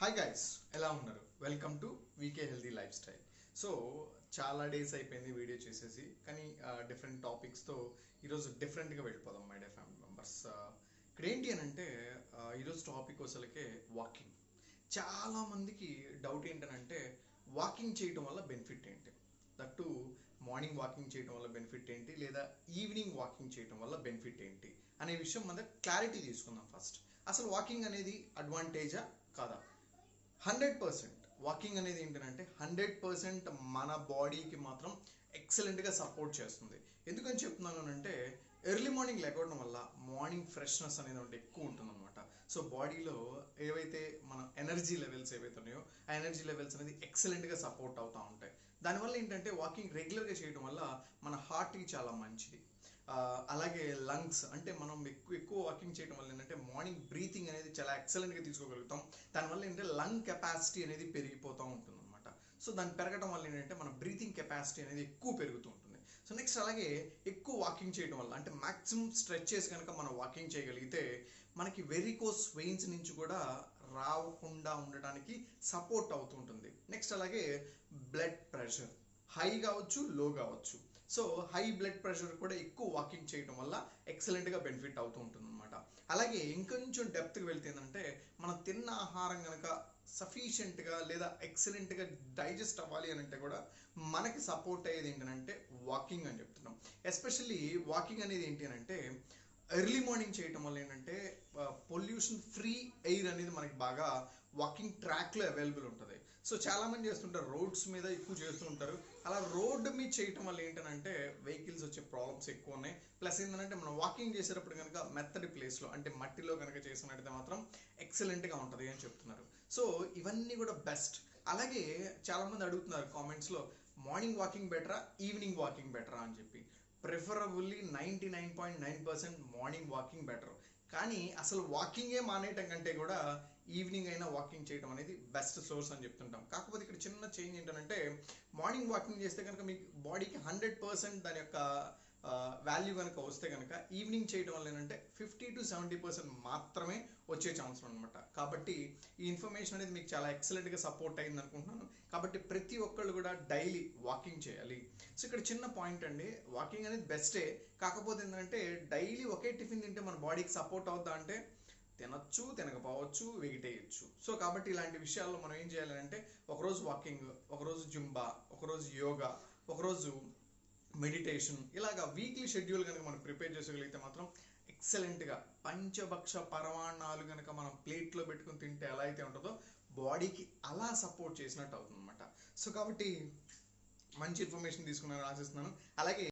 Hi guys ఎలా ఉన్నారు? Welcome to VK healthy lifestyle so చాలా డేస్ అయిపోయింది వీడియో చేసేసి కానీ డిఫరెంట్ టాపిక్స్తో ఈరోజు డిఫరెంట్గా వెళ్ళిపోదాం మై డే ఫ్యామిలీ మెంబర్స్ ఇక్కడ ఏంటి అని అంటే ఈరోజు టాపిక్ అసలుకే వాకింగ్ చాలా మందికి డౌట్ ఏంటనంటే వాకింగ్ చేయటం వల్ల బెనిఫిట్ ఏంటి? దట్టు మార్నింగ్ వాకింగ్ చేయటం వల్ల బెనిఫిట్ ఏంటి? లేదా ఈవినింగ్ వాకింగ్ చేయటం వల్ల బెనిఫిట్ ఏంటి? అనే విషయం మన క్లారిటీ తీసుకుందాం ఫస్ట్ అసలు వాకింగ్ అనేది అడ్వాంటేజా కాదా? Hundred percent. వాకింగ్ అనేది ఏంటంటే హండ్రెడ్ పర్సెంట్ మన బాడీకి మాత్రం ఎక్సలెంట్గా సపోర్ట్ చేస్తుంది. ఎందుకని చెప్తున్నాను అంటే ఎర్లీ మార్నింగ్ లేకపోవడం వల్ల మార్నింగ్ ఫ్రెష్నెస్ అనేది ఒకటి ఎక్కువ ఉంటుంది అనమాట సో బాడీలో ఏవైతే మన ఎనర్జీ లెవెల్స్ ఏవైతే ఉన్నాయో ఆ ఎనర్జీ లెవెల్స్ అనేది ఎక్సలెంట్గా సపోర్ట్ అవుతూ ఉంటాయి. దానివల్ల ఏంటంటే వాకింగ్ రెగ్యులర్గా చేయడం వల్ల మన హార్ట్కి చాలా మంచిది. అలాగే లంగ్స్ అంటే మనం ఎక్కువ ఎక్కువ వాకింగ్ చేయడం వల్ల ఏంటంటే మార్నింగ్ బ్రీతింగ్ అనేది చాలా ఎక్సలెంట్గా తీసుకోగలుగుతాం. దానివల్ల ఏంటంటే లంగ్ కెపాసిటీ అనేది పెరిగిపోతూ ఉంటుంది అనమాట సో దాన్ని పెరగడం వల్ల ఏంటంటే మన బ్రీతింగ్ కెపాసిటీ అనేది ఎక్కువ పెరుగుతూ ఉంటుంది. సో నెక్స్ట్ అలాగే ఎక్కువ వాకింగ్ చేయడం వల్ల అంటే మ్యాక్సిమం స్ట్రెచెస్ కనుక మనం వాకింగ్ చేయగలిగితే మనకి వెరికోస్ వెయిన్స్ నుంచి కూడా రాకుండా ఉండడానికి సపోర్ట్ అవుతుంటుంది నెక్స్ట్ అలాగే బ్లడ్ ప్రెషర్ హై కావచ్చు లో కావచ్చు. సో హై బ్లడ్ ప్రెషర్ కూడా ఎక్కువ వాకింగ్ చేయడం వల్ల ఎక్సలెంట్గా బెనిఫిట్ అవుతూ ఉంటుంది అనమాట అలాగే ఇంకొంచెం డెప్త్కి వెళ్తే ఏంటంటే మనం తిన్న ఆహారం కనుక సఫిషియెంట్గా లేదా ఎక్సలెంట్గా డైజెస్ట్ అవ్వాలి అని అంటే కూడా మనకి సపోర్ట్ అయ్యేది ఏంటంటే వాకింగ్ అని చెప్తున్నాం. ఎస్పెషల్లీ వాకింగ్ అనేది ఏంటి అని అంటే ఎర్లీ మార్నింగ్ చేయటం వల్ల ఏంటంటే పొల్యూషన్ ఫ్రీ ఎయిర్ అనేది మనకి బాగా వాకింగ్ ట్రాక్లో అవైలబుల్ ఉంటుంది. సో చాలా మంది చేస్తుంటారు రోడ్స్ మీద ఎక్కువ చేస్తూ ఉంటారు. అలా రోడ్డు మీద చేయటం వల్ల ఏంటంటే వెహికల్స్ వచ్చే ప్రాబ్లమ్స్ ఎక్కువ ఉన్నాయి. ప్లస్ ఏంటంటే మనం వాకింగ్ చేసేటప్పుడు కనుక మెత్తడి ప్లేస్లో అంటే మట్టిలో కనుక చేసినట్టయితే మాత్రం ఎక్సలెంట్గా ఉంటుంది అని చెప్తున్నారు. సో ఇవన్నీ కూడా బెస్ట్ అలాగే చాలా మంది అడుగుతున్నారు కామెంట్స్లో మార్నింగ్ వాకింగ్ బెటరా ఈవినింగ్ వాకింగ్ బెటరా అని చెప్పి. Preferably ninety nine point nine percent morning walking better కానీ అసలు వాకింగే మానేయటం కంటే కూడా ఈవినింగ్ అయినా వాకింగ్ చేయడం అనేది బెస్ట్ సోర్స్ అని చెప్తుంటాం. కాకపోతే ఇక్కడ చిన్న చేంజ్ ఏంటంటే మార్నింగ్ వాకింగ్ చేస్తే కనుక మీ బాడీకి హండ్రెడ్ పర్సెంట్ దాని యొక్క వాల్యూ కనుక వస్తే కనుక ఈవినింగ్ చేయడం వల్ల ఏంటంటే ఫిఫ్టీ టు సెవెంటీ పర్సెంట్ మాత్రమే వచ్చే ఛాన్స్ అనమాట కాబట్టి ఈ ఇన్ఫర్మేషన్ అనేది మీకు చాలా ఎక్సలెంట్గా సపోర్ట్ అయింది అనుకుంటున్నాను. కాబట్టి ప్రతి ఒక్కళ్ళు కూడా డైలీ వాకింగ్ చేయాలి. సో ఇక్కడ చిన్న పాయింట్ అండి. వాకింగ్ అనేది బెస్టే కాకపోతే ఏంటంటే డైలీ ఒకే టిఫిన్ తింటే మన బాడీకి సపోర్ట్ అవుద్దా అంటే తినచ్చు తినకపోవచ్చు వెగిటేయచ్చు సో కాబట్టి ఇలాంటి విషయాల్లో మనం ఏం చేయాలంటే ఒకరోజు వాకింగ్ ఒకరోజు జుంబా ఒకరోజు యోగా ఒకరోజు మెడిటేషన్ ఇలాగా వీక్లీ షెడ్యూల్ కనుక మనం ప్రిపేర్ చేసుకోగలిగితే మాత్రం ఎక్సలెంట్గా పంచభక్ష పరమాణాలు కనుక మనం ప్లేట్లో పెట్టుకుని తింటే ఎలా అయితే ఉంటుందో బాడీకి అలా సపోర్ట్ చేసినట్టు అవుతుంది అనమాట సో కాబట్టి మంచి ఇన్ఫర్మేషన్ తీసుకున్నాను ఆశిస్తున్నాను. అలాగే